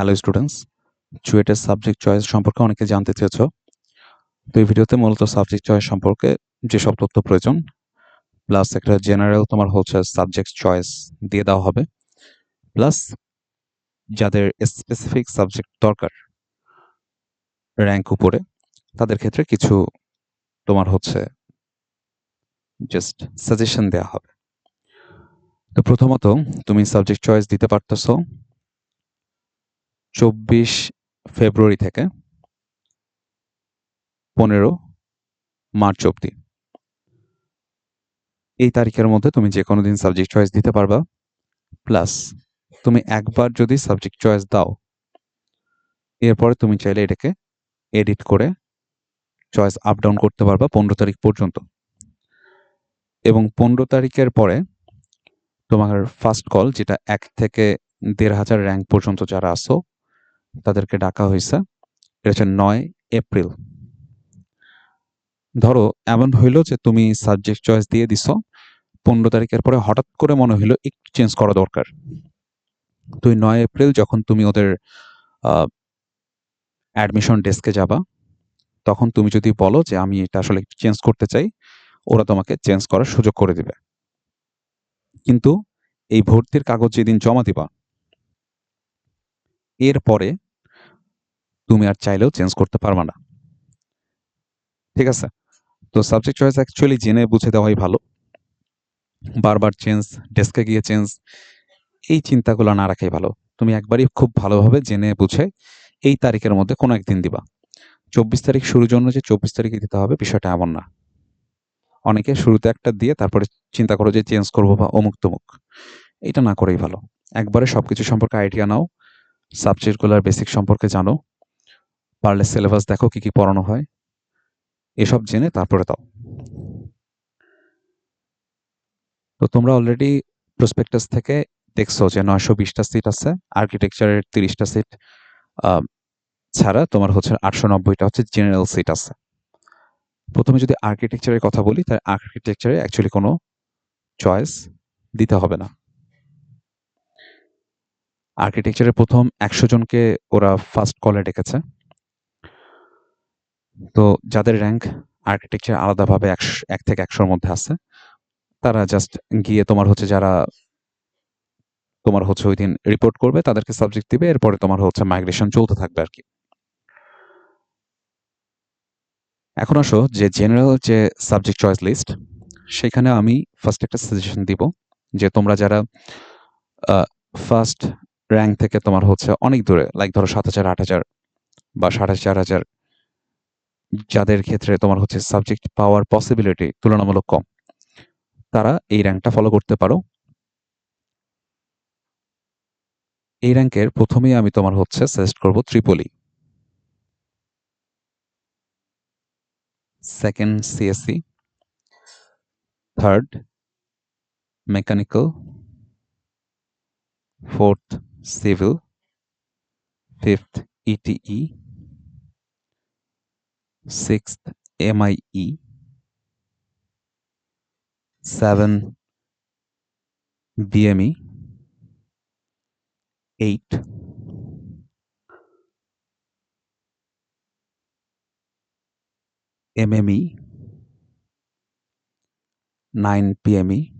Hello students চুয়েটের subject choice সম্পর্কে অনেকে জানতে চেয়েছো। তো এই ভিডিওতে মূলত সাবজেক্ট চয়েস সম্পর্কে যেসব তথ্য প্রয়োজন প্লাস একটা জেনারেল তোমার হচ্ছে সাবজেক্ট চয়েস দিয়ে দেওয়া হবে প্লাস যাদের স্পেসিফিক সাবজেক্ট দরকার র্যাঙ্ক উপরে, তাদের ক্ষেত্রে কিছু তোমার হচ্ছে জাস্ট সাজেশন দেওয়া হবে। তো প্রথমত, তুমি সাবজেক্ট চয়েস দিতে পারতেছো চব্বিশ ফেব্রুয়ারি থেকে পনেরো মার্চ অবধি। এই তারিখের মধ্যে তুমি যে কোনো দিন সাবজেক্ট চয়েস দিতে পারবা। প্লাস তুমি একবার যদি সাবজেক্ট চয়েস দাও, এরপরে তুমি চাইলে এটাকে এডিট করে চয়েস আপ ডাউন করতে পারবা পনেরো তারিখ পর্যন্ত। এবং পনেরো তারিখের পরে তোমার ফার্স্ট কল যেটা এক থেকে দেড় হাজার র্যাঙ্ক পর্যন্ত যারা আসো তাদেরকে ডাকা হয়েছে। এটা হচ্ছে নয় এপ্রিল। ধরো, এমন হইল যে তুমি সাবজেক্ট চয়েস দিয়ে দিছো, পনেরো তারিখের পরে হঠাৎ করে মনে হইল একটু চেঞ্জ করা দরকার। তুই নয় এপ্রিল যখন তুমি ওদের অ্যাডমিশন ডেস্কে যাবা, তখন তুমি যদি বলো যে আমি এটা আসলে একটু চেঞ্জ করতে চাই, ওরা তোমাকে চেঞ্জ করার সুযোগ করে দিবে। কিন্তু এই ভর্তির কাগজ যেদিন জমা দিবা এরপরে তুমি আর চাইলেও চেঞ্জ করতে পারবা না। ঠিক আছে? তো সাবজেক্ট চয়েস অ্যাকচুয়ালি জেনে বুঝে দেওয়াই ভালো। বারবার চেঞ্জ ডেস্কে গিয়ে চেঞ্জ এই চিন্তাগুলো না রাখাই ভালো। তুমি একবারই খুব ভালোভাবে জেনে বুঝে এই তারিখের মধ্যে কোনো একদিন দিবা। চব্বিশ তারিখ শুরুর জন্য যে চব্বিশ তারিখে দিতে হবে বিষয়টা এমন না। অনেকে শুরুতে একটা দিয়ে তারপরে চিন্তা করো যে চেঞ্জ করব বা অমুক তমুক এটা না করেই ভালো। একবারে সবকিছু সম্পর্কে আইডিয়া নাও। সাবজেক্টগুলোর বেসিক সম্পর্কে জানো? পারলে সিলেবাস দেখো কি কি পড়ানো হয়? এসব জেনে তারপরে দাও। তো তোমরা অলরেডি প্রসপেক্টাস থেকে দেখছ যে নয়শো বিশটা সিট আছে আর্কিটেকচারের তিরিশটা সিট ছাড়া তোমার হচ্ছে আটশো নব্বইটা হচ্ছে জেনারেল সিট আছে। প্রথমে যদি আর্কিটেকচারের কথা বলি, তাহলে আর্কিটেকচারে অ্যাকচুয়ালি কোনো চয়েস দিতে হবে না। আর্কিটেকচারের প্রথম একশো জনকে ওরা ফার্স্ট কলে ডেকেছে। তো যাদের র্যাঙ্ক আর্কিটেকচার আলাদাভাবে একশো, এক থেকে একশোর মধ্যে আছে, তারা জাস্ট গিয়ে তোমার হচ্ছে যারা তোমার হচ্ছে ওই দিন রিপোর্ট করবে, তাদেরকে সাবজেক্ট দিবে, এরপরে তোমার হচ্ছে মাইগ্রেশন চলতে থাকবে আর কি। এখন আসো যে জেনারেল যে সাবজেক্ট চয়েস লিস্ট সেখানে আমি ফার্স্ট একটা সাজেশন দিব যে তোমরা যারা ফার্স্ট র্যাঙ্ক থেকে তোমার হচ্ছে অনেক দূরে লাইক ধরো সাত হাজার, আট হাজার বা সাড়ে চার হাজার। যাদের ক্ষেত্রে তোমার হচ্ছে সাবজেক্ট পাওয়ার পসিবিলিটি তুলনামূলক কম, তারা এই র্যাঙ্কটা ফলো করতে পারো। এই র্যাঙ্কের প্রথমেই আমি তোমার হচ্ছে সাজেস্ট করব ত্রিপলি। Second CSC third mechanical fourth civil, fifth ETE, sixth MIE, seven BME, eight MME, nine PME,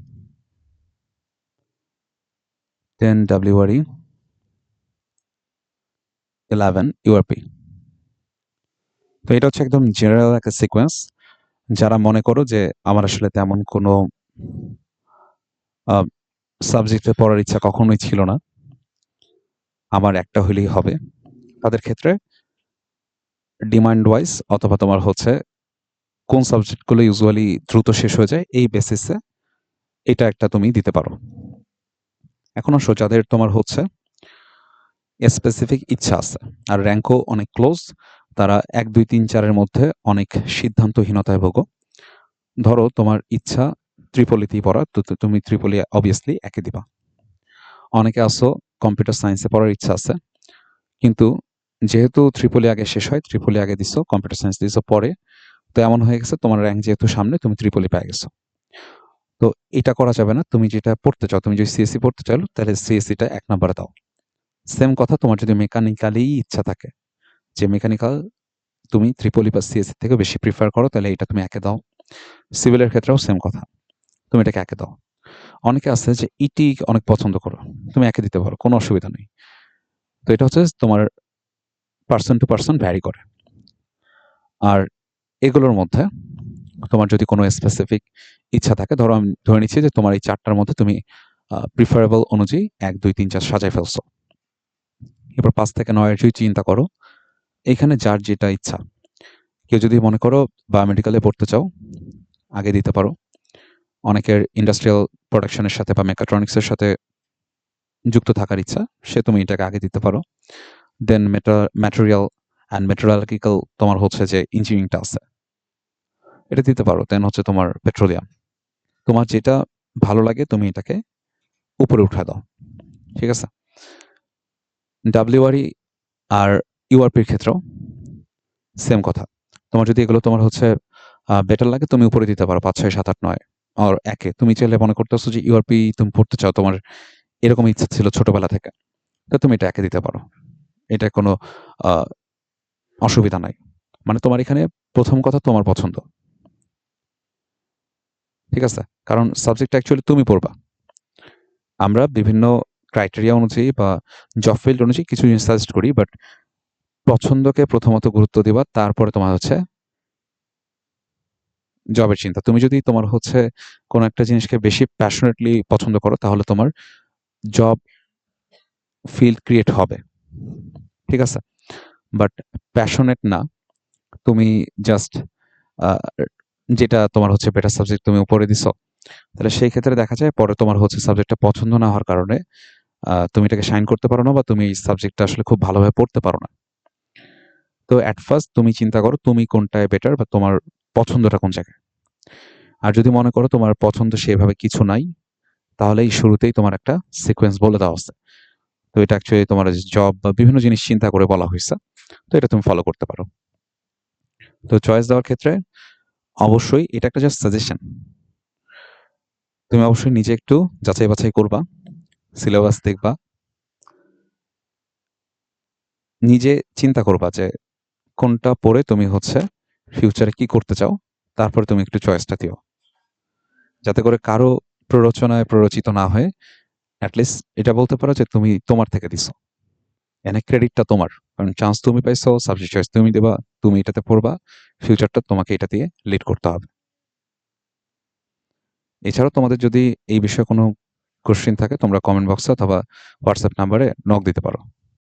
ten WRE. Eleven URP. তো এটা হচ্ছে একদম জেনারেল একটা সিকোয়েন্স যারা মনে করো যে আমার আসলে তেমন কোনো সাবজেক্টে পড়ার ইচ্ছা কখনোই ছিল না। আমার একটা হলেই হবে। তাদের ক্ষেত্রে ডিমান্ড ওয়াইজ অথবা তোমার হচ্ছে কোন সাবজেক্টগুলো ইউজুয়ালি দ্রুত শেষ হয়ে যায় এই বেসিসে এটা একটা তুমি দিতে পারো। এখন আসো যাদের তোমার হচ্ছে স্পেসিফিক ইচ্ছা আছে। আর র্যাঙ্কও অনেক ক্লোজ তারা এক, দুই, তিন চারের মধ্যে অনেক সিদ্ধান্তহীনতায় ভোগো। ধরো তোমার ইচ্ছা ত্রিপলিতেই পড়া, তো তুমি ত্রিপলি অবভিয়াসলি একে দিবা। অনেকে আসো কম্পিউটার সায়েন্সে পড়ার ইচ্ছা আছে, কিন্তু যেহেতু ত্রিপলি আগে শেষ হয়, ত্রিপলি আগে দিছো কম্পিউটার সায়েন্স দিছো পরে, তো এমন হয়ে গেছে তোমার র্যাঙ্ক যেহেতু সামনে, তুমি ত্রিপলি পেয়ে গেছো। তো এটা করা যাবে না, তুমি যেটা পড়তে চাও, তুমি যদি সিএসসি পড়তে চাও তাহলে সিএসসিটা এক নম্বরে দাও। সেম কথা তোমার যদি মেকানিক্যালি ইচ্ছা থাকে। যে মেকানিক্যাল তুমি ত্রিপলি বা সিএসসি থেকে বেশি প্রিফার করো, তাহলে এটা তুমি একে দাও। সিভিলের ক্ষেত্রেও সেম কথা। তুমি এটাকে একে দাও। অনেকে আছে যে ইটি অনেক পছন্দ করো, তুমি একে দিতে পারো, কোনো অসুবিধা নেই। তো এটা হচ্ছে তোমার পার্সন টু পার্সন ভ্যারি করে। আর এগুলোর মধ্যে তোমার যদি কোনো স্পেসিফিক ইচ্ছা থাকে, ধরো আমি ধরে নিচ্ছি যে তোমার এই চারটার মধ্যে তুমি প্রিফারেবল অনুযায়ী এক, দুই, তিন, চার সাজাই ফেলছো। এবার পাঁচ থেকে নয়, যদি চিন্তা করো, এখানে যার যেটা ইচ্ছা। কেউ যদি মনে করো বায়োমেডিক্যালে পড়তে চাও, আগে দিতে পারো। অনেকের ইন্ডাস্ট্রিয়াল প্রোডাকশনের সাথে বা মেকাট্রনিক্সের সাথে যুক্ত থাকার ইচ্ছা, সে তুমি এটাকে আগে দিতে পারো। দেন ম্যাটেরিয়াল অ্যান্ড মেটেরিয়ালিক্যাল তোমার হচ্ছে যে ইঞ্জিনিয়ারিংটা আছে। এটা দিতে পারো। দেন হচ্ছে তোমার পেট্রোলিয়াম তোমার যেটা ভালো লাগে, তুমি এটাকে উপরে উঠা দাও। ঠিক আছে? ডাব্লিউআরই আর ইউআরপির ক্ষেত্রেও সেম কথা। তোমার যদি এগুলো তোমার হচ্ছে বেটার লাগে, তুমি উপরে দিতে পারো পাঁচ, ছয়, সাত, আট, নয় আর একে। তুমি চাইলে মনে করতেছো যে ইউআরপি তুমি পড়তে চাও, তোমার এরকম ইচ্ছা ছিল ছোটবেলা থেকে। তো তুমি এটা একে দিতে পারো। এটা কোনো অসুবিধা নাই। মানে তোমার এখানে প্রথম কথা তোমার পছন্দ। ঠিক আছে? কারণ সাবজেক্ট অ্যাকচুয়ালি তুমি পড়বা। আমরা বিভিন্ন ক্রাইটেরিয়া অনুযায়ী বা জব ফিল্ড অনুযায়ী কিছু জিনিস সাজেস্ট করি বাট পছন্দকে প্রথমত গুরুত্ব দিবা, তারপরে তোমার হচ্ছে জবের চিন্তা। তুমি যদি তোমার হচ্ছে কোনো একটা জিনিসকে বেশি প্যাশনেটলি পছন্দ করো, তাহলে তোমার জব ফিল্ড ক্রিয়েট হবে। ঠিক আছে? বাট প্যাশনেট না। তুমি জাস্ট যেটা তোমার হচ্ছে বেটার সাবজেক্ট তুমি উপরে দিছো। তাহলে সেই ক্ষেত্রে দেখা যায় পরে তোমার হচ্ছে সাবজেক্টটা পছন্দ না হওয়ার কারণে তুমি এটাকে সাইন করতে পারো না বা তুমি এই সাবজেক্টটা আসলে খুব ভালোভাবে পড়তে পারো না। তো অ্যাট ফার্স্ট তুমি চিন্তা করো তুমি কোনটায় বেটার বা তোমার পছন্দটা কোন জায়গায়। আর যদি মনে করো তোমার পছন্দ সেভাবে কিছু নাই, তাহলে এই শুরুতেই তোমার একটা সিকোয়েন্স বলে দেওয়া হচ্ছে তো এটা অ্যাকচুয়ালি তোমার জব বা বিভিন্ন জিনিস চিন্তা করে বলা হয়েছে, তো এটা তুমি ফলো করতে পারো। তো চয়েস দেওয়ার ক্ষেত্রে অবশ্যই এটা একটা জাস্ট সাজেশন তুমি অবশ্যই নিজে একটু যাচাই বাছাই করবা। সিলেবাস দেখবা। নিজে চিন্তা করবা যে কোনটা পড়ে তুমি হচ্ছে ফিউচারে কি করতে চাও, তারপরে তুমি একটু চয়েসটা দিও। যাতে করে কারও প্ররোচনায় প্ররোচিত না হয়ে অ্যাটলিস্ট এটা বলতে পারো যে তুমি তোমার থেকে দিছো। এনে ক্রেডিটটা তোমার। কারণ চান্স তুমি পাইছো সাবজেক্ট চয়েস তুমি দেবা, তুমি এটাতে পড়বা ফিউচারটা তোমাকে এটা দিয়ে লিড করতে হবে। এছাড়াও তোমাদের যদি এই বিষয়ে কোনো কোশ্চেন থাকে তোমরা কমেন্ট বক্সে অথবা হোয়াটসঅ্যাপ নাম্বারে নক দিতে পারো।